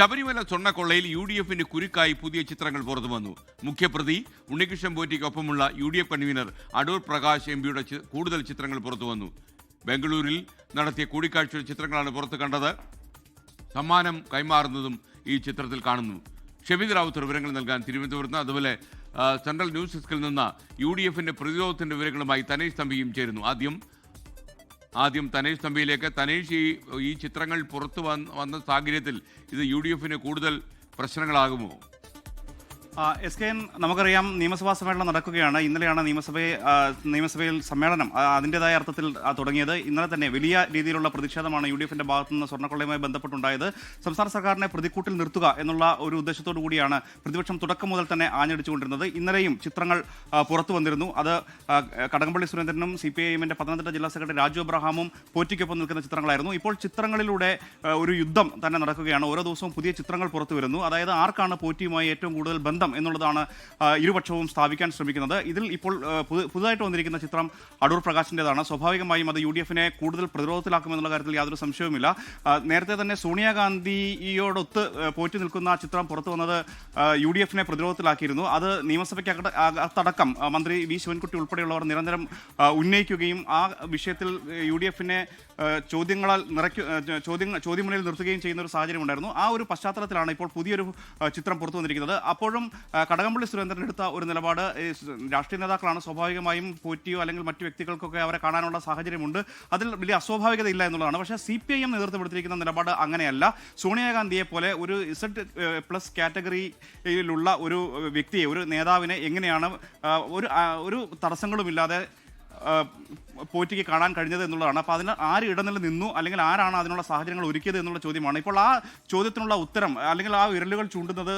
Sabarimala സ്വർണക്കൊള്ളയിൽ U D എഫിന്റെ കുരുക്കായി പുതിയ ചിത്രങ്ങൾ പുറത്തു വന്നു. മുഖ്യപ്രതി Unnikrishnan പോറ്റിക്കൊപ്പമുള്ള U D F convenor Adoor Prakash M പിയുടെ കൂടുതൽ ചിത്രങ്ങൾ പുറത്തു വന്നു. ബംഗളൂരിൽ നടത്തിയ കൂടിക്കാഴ്ചയുടെ ചിത്രങ്ങളാണ് പുറത്തു കണ്ടത്. സമ്മാനം കൈമാറുന്നതും ഈ ചിത്രത്തിൽ കാണുന്നു. ഷെമീദ് റാവുത്തർ വിവരങ്ങൾ നൽകാൻ തിരുവനന്തപുരത്ത് അതുപോലെ സെൻട്രൽ ന്യൂസ് ഡെസ്കിൽ നിന്ന് യു ഡി എഫിന്റെ പ്രതിരോധത്തിന്റെ വിവരങ്ങളുമായി തനേഷ് തമ്പിയും ചേരുന്നു. ആദ്യം ആദ്യം തനേഷ് തമ്പിയിലേക്ക്. തനേഷ് ഈ ഈ ചിത്രങ്ങൾ പുറത്തു വന്ന സാഹചര്യത്തിൽ ഇത് യു ഡി എഫിന് കൂടുതൽ പ്രശ്നങ്ങളാകുമോ? എസ് കെ എൻ നമുക്കറിയാം നിയമസഭാ സമ്മേളനം നടക്കുകയാണ്. ഇന്നലെയാണ് നിയമസഭയെ നിയമസഭയിൽ സമ്മേളനം അതിന്റെതായ അർത്ഥത്തിൽ തുടങ്ങിയത്. ഇന്നലെ തന്നെ വലിയ രീതിയിലുള്ള പ്രതിഷേധമാണ് യു ഡി എഫിന്റെ ഭാഗത്തു നിന്ന് സ്വർണക്കൊള്ളയുമായി ബന്ധപ്പെട്ടുണ്ടായത്. സംസ്ഥാന സർക്കാരിനെ പ്രതിക്കൂട്ടിൽ നിർത്തുക എന്നുള്ള ഒരു ഉദ്ദേശത്തോടു കൂടിയാണ് പ്രതിപക്ഷം തുടക്കം മുതൽ തന്നെ ആഞ്ഞടിച്ചുകൊണ്ടിരുന്നത്. ഇന്നലെയും ചിത്രങ്ങൾ പുറത്തു വന്നിരുന്നു. അത് കടകംപള്ളി സുരേന്ദ്രനും സി പി ഐ എമ്മിന്റെ പത്തനംതിട്ട ജില്ലാ സെക്രട്ടറി രാജു അബ്രഹാമും പോറ്റിക്കൊപ്പം നിൽക്കുന്ന ചിത്രങ്ങളായിരുന്നു. ഇപ്പോൾ ചിത്രങ്ങളിലൂടെ ഒരു യുദ്ധം തന്നെ നടക്കുകയാണ്. ഓരോ ദിവസവും പുതിയ ചിത്രങ്ങൾ പുറത്തു വരുന്നു. അതായത് ആർക്കാണ് പോറ്റിയുമായി ഏറ്റവും കൂടുതൽ ബന്ധം? എന്നുള്ളതാണ് ഇരുപക്ഷവും സ്ഥാപിക്കാൻ ശ്രമിക്കുന്നത്. ഇതിൽ ഇപ്പോൾ പുതുതായിട്ട് വന്നിരിക്കുന്ന ചിത്രം അടൂർ പ്രകാശിന്റെതാണ് സ്വാഭാവികമായും അത് യു ഡി എഫിനെ കൂടുതൽ പ്രതിരോധത്തിലാക്കുമെന്നുള്ള കാര്യത്തിൽ യാതൊരു സംശയവുമില്ല. നേരത്തെ തന്നെ സോണിയാഗാന്ധിയോടൊത്ത് പോറ്റി നിൽക്കുന്ന ചിത്രം പുറത്തു വന്നത് യു ഡി എഫിനെ പ്രതിരോധത്തിലാക്കിയിരുന്നു. അത് നിയമസഭയ്ക്ക് അകത്തടക്കം മന്ത്രി വി ശിവൻകുട്ടി ഉൾപ്പെടെയുള്ളവർ നിരന്തരം ഉന്നയിക്കുകയും ആ വിഷയത്തിൽ യു ഡി എഫിനെ ചോദ്യങ്ങളാൽ നിറയ്ക്കു ചോദ്യങ്ങൾ ചോദ്യമുനയിൽ നിർത്തുകയും ചെയ്യുന്ന ഒരു സാഹചര്യം ഉണ്ടായിരുന്നു ആ ഒരു പശ്ചാത്തലത്തിലാണ് ഇപ്പോൾ പുതിയൊരു ചിത്രം പുറത്തു വന്നിരിക്കുന്നത്. അപ്പോഴും കടകംപള്ളി സുരേന്ദ്രൻ എടുത്ത ഒരു നിലപാട് രാഷ്ട്രീയ നേതാക്കളാണ് സ്വാഭാവികമായും പോറ്റിയോ അല്ലെങ്കിൽ മറ്റു വ്യക്തികൾക്കൊക്കെ അവരെ കാണാനുള്ള സാഹചര്യമുണ്ട്. അതിൽ വലിയ അസ്വാഭാവികത ഇല്ല എന്നുള്ളതാണ്. പക്ഷേ സി പി ഐ എം നേതൃത്വം എടുത്തിരിക്കുന്ന നിലപാട് അങ്ങനെയല്ല. സോണിയാഗാന്ധിയെ പോലെ ഒരു ഇസഡ് പ്ലസ് കാറ്റഗറിയിലുള്ള ഒരു വ്യക്തിയെ ഒരു നേതാവിനെ എങ്ങനെയാണ് ഒരു ഒരു തടസ്സങ്ങളുമില്ലാതെ പോറ്റിക്ക് കാണാൻ കഴിഞ്ഞത് എന്നുള്ളതാണ്. അപ്പോൾ അതിന് ആര് ഇടനില നിന്നു അല്ലെങ്കിൽ ആരാണ് അതിനുള്ള സാഹചര്യങ്ങൾ ഒരുക്കിയത് എന്നുള്ള ചോദ്യമാണ്. ഇപ്പോൾ ആ ചോദ്യത്തിനുള്ള ഉത്തരം അല്ലെങ്കിൽ ആ വിരലുകൾ ചൂണ്ടുന്നത്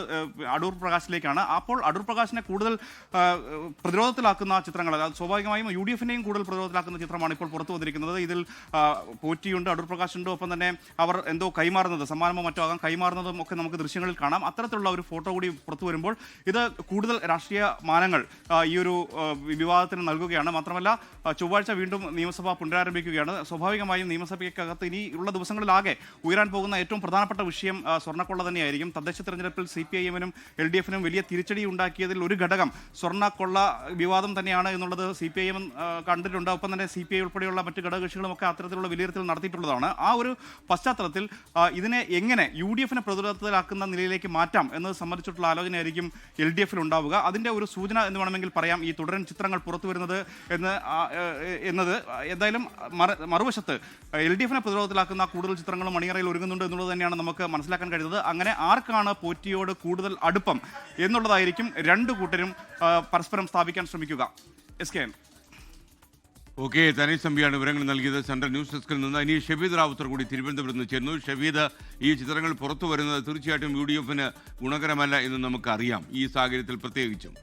അടൂർ പ്രകാശിലേക്കാണ്. അപ്പോൾ അടൂർ പ്രകാശിനെ കൂടുതൽ പ്രതിരോധത്തിലാക്കുന്ന ചിത്രങ്ങൾ സ്വാഭാവികമായും യു ഡി എഫിനെയും കൂടുതൽ പ്രതിരോധത്തിലാക്കുന്ന ചിത്രമാണ് ഇപ്പോൾ പുറത്തു വന്നിരിക്കുന്നത്. ഇതിൽ പോറ്റിയുണ്ട് അടൂർ പ്രകാശുണ്ട് ഒപ്പം തന്നെ അവർ എന്തോ കൈമാറുന്നത് സമ്മാനമോ മറ്റോ ആകാം കൈമാറുന്നതും ഒക്കെ നമുക്ക് ദൃശ്യങ്ങളിൽ കാണാം. അത്തരത്തിലുള്ള ഒരു ഫോട്ടോ കൂടി പുറത്തു വരുമ്പോൾ ഇത് കൂടുതൽ രാഷ്ട്രീയ മാനങ്ങൾ ഈ ഒരു വിവാദത്തിന് നൽകുകയാണ്. മാത്രമല്ല ചൊവ്വാഴ്ച വീണ്ടും നിയമസഭ പുനരാരംഭിക്കുകയാണ്. സ്വാഭാവികമായും നിയമസഭയ്ക്കകത്ത് ഇനി ഉള്ള ദിവസങ്ങളിലാകെ ഉയരാൻ പോകുന്ന ഏറ്റവും പ്രധാനപ്പെട്ട വിഷയം സ്വർണക്കൊള്ള തന്നെയായിരിക്കും. തദ്ദേശ തെരഞ്ഞെടുപ്പിൽ സി പി ഐ എമ്മിനും എൽ ഡി എഫിനും വലിയ തിരിച്ചടി ഉണ്ടാക്കിയതിൽ ഒരു ഘടകം സ്വർണക്കൊള്ള വിവാദം തന്നെയാണ് എന്നുള്ളത് സി പി ഐ എം കണ്ടിട്ടുണ്ട്. ഒപ്പം തന്നെ സി പി ഐ ഉൾപ്പെടെയുള്ള മറ്റ് ഘടകകക്ഷികളും ഒക്കെ അത്തരത്തിലുള്ള വിലയിരുത്തൽ നടത്തിയിട്ടുള്ളതാണ്. ആ ഒരു പശ്ചാത്തലത്തിൽ ഇതിനെ എങ്ങനെ യു ഡി എഫിനെ പ്രതിരോധത്തിലാക്കുന്ന നിലയിലേക്ക് മാറ്റാം എന്നത് സംബന്ധിച്ചിട്ടുള്ള ആലോചനയായിരിക്കും എൽ ഡി എഫിൽ ഉണ്ടാവുക. അതിന്റെ ഒരു സൂചന എന്ന് വേണമെങ്കിൽ പറയാം. ഈ തുടരൻ ചിത്രങ്ങൾ പുറത്തു വരുന്നത് എന്ന് എന്നത് എന്തായാലും മറ- മറുവശത്ത് എൽ ഡി എഫിനെ പ്രതിരോധത്തിലാക്കുന്ന കൂടുതൽ ചിത്രങ്ങളും മണിയറയിൽ ഒരുങ്ങുന്നുണ്ട് എന്നുള്ളത് തന്നെയാണ് നമുക്ക് മനസ്സിലാക്കാൻ കഴിയുന്നത്. അങ്ങനെ ആർക്കാണ് പോറ്റിയോട് കൂടുതൽ അടുപ്പം എന്നുള്ളതായിരിക്കും രണ്ടു കൂട്ടരും പരസ്പരം സ്ഥാപിക്കാൻ ശ്രമിക്കുക. S K N. Okay Thanesh തമ്പിയാണ് വിവരങ്ങൾ നൽകിയത്. സെൻട്രൽ ന്യൂസ് ഡെസ്കിൽ നിന്ന് ഇനി ഷബീദ് റാവുത്തർ കൂടി തിരുവനന്തപുരത്ത് നിന്ന് ചേരുന്നു. ഷബീദ് ഈ ചിത്രങ്ങൾ പുറത്തു വരുന്നത് തീർച്ചയായിട്ടും യു ഡി എഫിന് ഗുണകരമല്ല എന്ന് നമുക്കറിയാം. ഈ സാഹചര്യത്തിൽ പ്രത്യേകിച്ചും.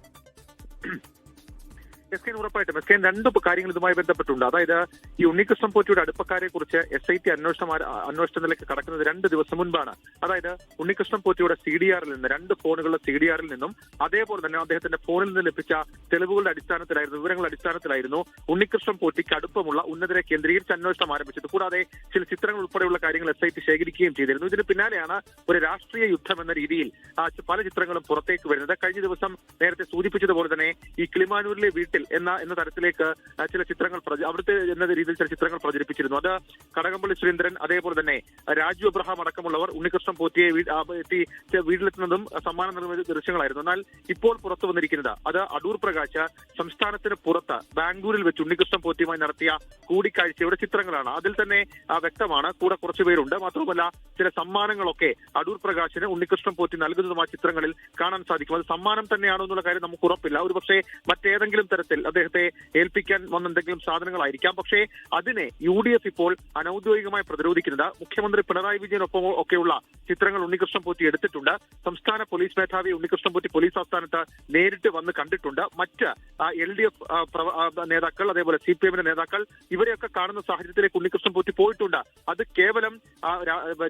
എസ് കെ ഉറപ്പായിട്ടും എസ് കെ രണ്ട് കാര്യങ്ങൾ ഇതുമായി ബന്ധപ്പെട്ടുണ്ട്. അതായത് ഈ ഉണ്ണികൃഷ്ണൻ പോറ്റിയുടെ അടുപ്പക്കാരെ കുറിച്ച് എസ് ഐ ടി അന്വേഷണം അന്വേഷണത്തിലേക്ക് കടക്കുന്നത് രണ്ട് ദിവസം മുൻപാണ്. അതായത് ഉണ്ണികൃഷ്ണൻ പോറ്റിയുടെ സി ഡി ആറിൽ നിന്ന് രണ്ട് ഫോണുകളുടെ സി ഡി ആറിൽ നിന്നും അതേപോലെ തന്നെ അദ്ദേഹത്തിന്റെ ഫോണിൽ നിന്ന് ലഭിച്ച തെളിവുകളുടെ അടിസ്ഥാനത്തിലായിരുന്നു വിവരങ്ങളുടെ അടിസ്ഥാനത്തിലായിരുന്നു ഉണ്ണികൃഷ്ണൻ പോറ്റിക്ക് അടുപ്പമുള്ള ഉന്നതരെ കേന്ദ്രീകരിച്ച് അന്വേഷണം ആരംഭിച്ചത്. കൂടാതെ ചില ചിത്രങ്ങൾ ഉൾപ്പെടെയുള്ള കാര്യങ്ങൾ എസ് ഐ ടി ശേഖരിക്കുകയും ചെയ്തിരുന്നു. ഇതിന് പിന്നാലെയാണ് ഒരു രാഷ്ട്രീയ യുദ്ധം എന്ന രീതിയിൽ പല ചിത്രങ്ങളും പുറത്തേക്ക് വരുന്നത്. കഴിഞ്ഞ ദിവസം നേരത്തെ സൂചിപ്പിച്ചതുപോലെ തന്നെ ഈ കിളിമാനൂരിലെ വീട്ടിൽ എന്ന എന്ന തരത്തിലേക്ക് ചില ചിത്രങ്ങൾ അവിടുത്തെ എന്ന രീതിയിൽ ചില ചിത്രങ്ങൾ പ്രചരിപ്പിച്ചിരുന്നു. അത് കടകംപള്ളി സുരേന്ദ്രൻ അതേപോലെ തന്നെ രാജു അബ്രഹാം അടക്കമുള്ളവർ ഉണ്ണികൃഷ്ണൻ ആ, എത്തി വീട്ടിലെത്തുന്നതും സമ്മാനം നൽകുന്ന ദൃശ്യങ്ങളായിരുന്നു. എന്നാൽ ഇപ്പോൾ പുറത്തു വന്നിരിക്കുന്നത് അത് അടൂർ പ്രകാശ് സംസ്ഥാനത്തിന് പുറത്ത് ബാംഗ്ലൂരിൽ വെച്ച് ഉണ്ണികൃഷ്ണൻ പോറ്റിയുമായി നടത്തിയ കൂടിക്കാഴ്ചയുടെ ചിത്രങ്ങളാണ്. അതിൽ തന്നെ വ്യക്തമാണ് കൂടെ കുറച്ചു പേരുണ്ട്. മാത്രമല്ല ചില സമ്മാനങ്ങളൊക്കെ അടൂർ പ്രകാശിന് ഉണ്ണികൃഷ്ണൻ പോറ്റി നൽകുന്നതും ആ ചിത്രങ്ങളിൽ കാണാൻ സാധിക്കും. അത് സമ്മാനം തന്നെയാണോ എന്നുള്ള കാര്യം നമുക്ക് ഉറപ്പില്ല. ഒരുപക്ഷെ മറ്റേതെങ്കിലും തരത്തിൽ അദ്ദേഹത്തെ ഏൽപ്പിക്കാൻ വന്ന എന്തെങ്കിലും സാധനങ്ങളായിരിക്കാം. പക്ഷേ അതിനെ യു ഡി എഫ് ഇപ്പോൾ അനൌദ്യോഗികമായി പ്രതിരോധിക്കുന്നത് മുഖ്യമന്ത്രി പിണറായി വിജയനൊപ്പം ഒക്കെയുള്ള ചിത്രങ്ങൾ ഉണ്ണികൃഷ്ണൻ പോറ്റി എടുത്തിട്ടുണ്ട്. സംസ്ഥാന പോലീസ് മേധാവി ഉണ്ണികൃഷ്ണൻ പോറ്റി പോലീസ് ആസ്ഥാനത്ത് നേരിട്ട് വന്ന് കണ്ടിട്ടുണ്ട്. മറ്റ് എൽ ഡി എഫ് നേതാക്കൾ അതേപോലെ സി പി എമ്മിന്റെ നേതാക്കൾ ഇവരെയൊക്കെ കാണുന്ന സാഹചര്യത്തിലേക്ക് ഉണ്ണികൃഷ്ണൻ പോറ്റി പോയിട്ടുണ്ട്. അത് കേവലം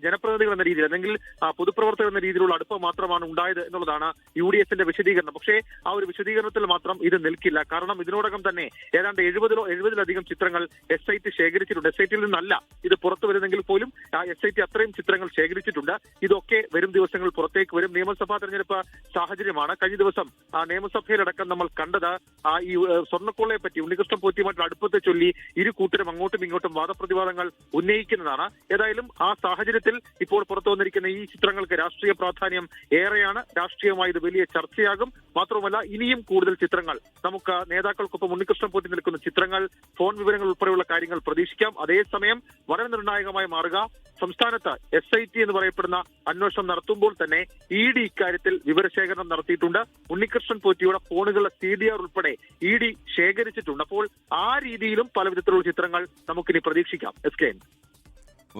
ജനപ്രതിനിധികൾ എന്ന രീതിയിൽ അല്ലെങ്കിൽ പൊതുപ്രവർത്തകർ എന്ന രീതിയിലുള്ള അടുപ്പം മാത്രമാണ് ഉണ്ടായത് എന്നുള്ളതാണ് യു ഡി എഫിന്റെ വിശദീകരണം. പക്ഷേ ആ ഒരു വിശദീകരണത്തിൽ മാത്രം ഇത് നിൽക്കില്ല. കാരണം ഇതിനോടകം തന്നെ ഏതാണ്ട് എഴുപതിലോ എഴുപതിലധികം ചിത്രങ്ങൾ എസ് ഐ ടി ശേഖരിച്ചിട്ടുണ്ട്. എസ് ഐ ടിയിൽ നിന്നല്ല ഇത് പുറത്തു വരുന്നെങ്കിൽ പോലും എസ് ഐ ടി അത്രയും ചിത്രങ്ങൾ ശേഖരിച്ചിട്ടുണ്ട്. ഇതൊക്കെ വരും ദിവസങ്ങൾ പുറത്തേക്ക് വരും. നിയമസഭാ തെരഞ്ഞെടുപ്പ് സാഹചര്യമാണ്. കഴിഞ്ഞ ദിവസം ആ, നിയമസഭയിലടക്കം നമ്മൾ കണ്ടത് ആ, ഈ സ്വർണക്കൊള്ളയെ പറ്റി ഉണ്ണികൃഷ്ണൻ പോറ്റിയുമായിട്ടുള്ള അടുപ്പത്തെ ചൊല്ലി ഇരു കൂട്ടരും അങ്ങോട്ടും ഇങ്ങോട്ടും വാദപ്രതിവാദങ്ങൾ ഉന്നയിക്കുന്നതാണ്. ഏതായാലും ആ സാഹചര്യത്തിൽ ഇപ്പോൾ പുറത്തു വന്നിരിക്കുന്ന ഈ ചിത്രങ്ങൾക്ക് രാഷ്ട്രീയ പ്രാധാന്യം ഏറെയാണ്. രാഷ്ട്രീയമായി ഇത് വലിയ ചർച്ചയാകും. മാത്രമല്ല ഇനിയും കൂടുതൽ ചിത്രങ്ങൾ. നമുക്ക് നേതാക്കൾക്കൊപ്പം ഉണ്ണികൃഷ്ണൻ പോറ്റി നിൽക്കുന്ന ചിത്രങ്ങൾ ഫോൺ വിവരങ്ങൾ ഉൾപ്പെടെയുള്ള കാര്യങ്ങൾ പ്രതീക്ഷിക്കാം. അതേസമയം വളരെ നിർണായകമായി മാറുക. സംസ്ഥാനത്ത് എസ് ഐ ടി എന്ന് പറയപ്പെടുന്ന അന്വേഷണം നടത്തുമ്പോൾ തന്നെ ഇ ഡി ഇക്കാര്യത്തിൽ വിവരശേഖരണം നടത്തിയിട്ടുണ്ട്. ഉണ്ണികൃഷ്ണൻ പോറ്റിയുടെ ഫോണുകളുടെ സി ഡി ആർ ഉൾപ്പെടെ ഇ ഡി ശേഖരിച്ചിട്ടുണ്ട്. അപ്പോൾ ആ രീതിയിലും പല വിധത്തിലുള്ള ചിത്രങ്ങൾ നമുക്കിനി പ്രതീക്ഷിക്കാം. S K N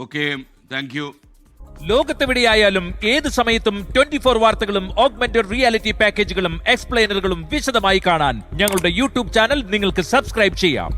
okay thank you ലോകത്തെവിടെയായാലും ഏത് സമയത്തും ട്വന്റി ഫോർ വാർത്തകളും ഓഗ്മെന്റഡ് റിയാലിറ്റി പാക്കേജുകളും എക്സ്പ്ലെയിനറുകളും വിശദമായി കാണാൻ ഞങ്ങളുടെ യൂട്യൂബ് ചാനൽ നിങ്ങൾക്ക് സബ്സ്ക്രൈബ് ചെയ്യാം.